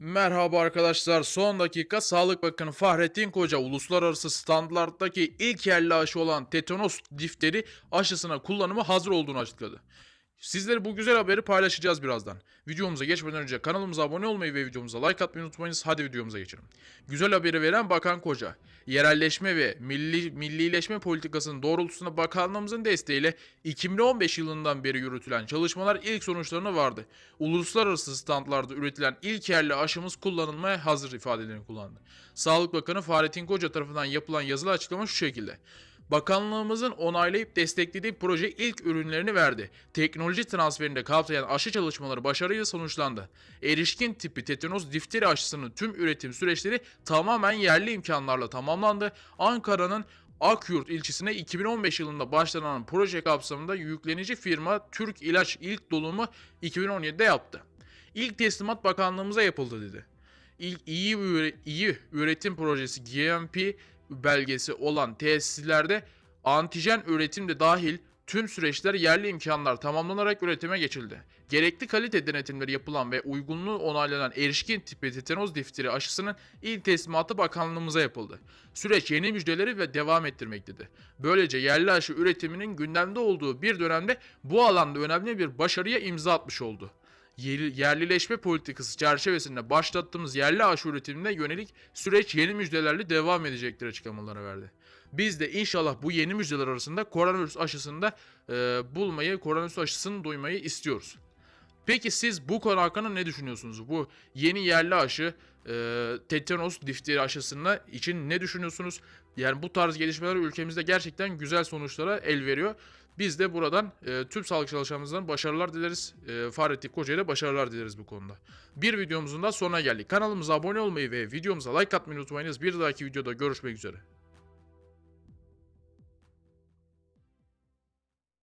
Merhaba arkadaşlar. Son dakika Sağlık Bakanı Fahrettin Koca uluslararası standarttaki ilk yerli aşı olan tetanos difteri aşısına kullanımı hazır olduğunu açıkladı. Sizlere bu güzel haberi paylaşacağız birazdan. Videomuza geçmeden önce kanalımıza abone olmayı ve videomuza like atmayı unutmayınız. Hadi videomuza geçelim. Güzel haberi veren Bakan Koca, yerelleşme ve milli, millileşme politikasının doğrultusunda bakanlığımızın desteğiyle 2015 yılından beri yürütülen çalışmalar ilk sonuçlarına vardı. Uluslararası standlarda üretilen ilk yerli aşımız kullanılmaya hazır ifadelerini kullandı. Sağlık Bakanı Fahrettin Koca tarafından yapılan yazılı açıklama şu şekilde. Bakanlığımızın onaylayıp desteklediği proje ilk ürünlerini verdi. Teknoloji transferinde kapsayan aşı çalışmaları başarıyla sonuçlandı. Erişkin tipi tetanos difteri aşısının tüm üretim süreçleri tamamen yerli imkanlarla tamamlandı. Ankara'nın Akyurt ilçesine 2015 yılında başlanan proje kapsamında yüklenici firma Türk İlaç ilk dolumu 2017'de yaptı. İlk teslimat bakanlığımıza yapıldı dedi. İlk iyi, iyi üretim projesi GMP belgesi olan tesislerde antijen üretim de dahil tüm süreçler yerli imkanlar tamamlanarak üretime geçildi. Gerekli kalite denetimleri yapılan ve uygunluğu onaylanan erişkin tipi tetanoz difteri aşısının ilk teslimatı bakanlığımıza yapıldı. Süreç yeni müjdeleri ve devam ettirmektedir. Böylece yerli aşı üretiminin gündemde olduğu bir dönemde bu alanda önemli bir başarıya imza atmış oldu yerlileşme politikası çerçevesinde başlattığımız yerli aşı üretimine yönelik süreç yeni müjdelerle devam edecektir açıklamaları verdi. Biz de inşallah bu yeni müjdeler arasında koronavirüs aşısını da e, bulmayı, koronavirüs aşısını duymayı istiyoruz. Peki siz bu konu hakkında ne düşünüyorsunuz? Bu yeni yerli aşı e, tetanos difteri aşısına için ne düşünüyorsunuz? Yani bu tarz gelişmeler ülkemizde gerçekten güzel sonuçlara el veriyor. Biz de buradan e, tüm sağlık çalışanlarımızdan başarılar dileriz. E, Fahrettin Koca'ya da başarılar dileriz bu konuda. Bir videomuzun da sonuna geldik. Kanalımıza abone olmayı ve videomuza like atmayı unutmayınız. Bir dahaki videoda görüşmek üzere.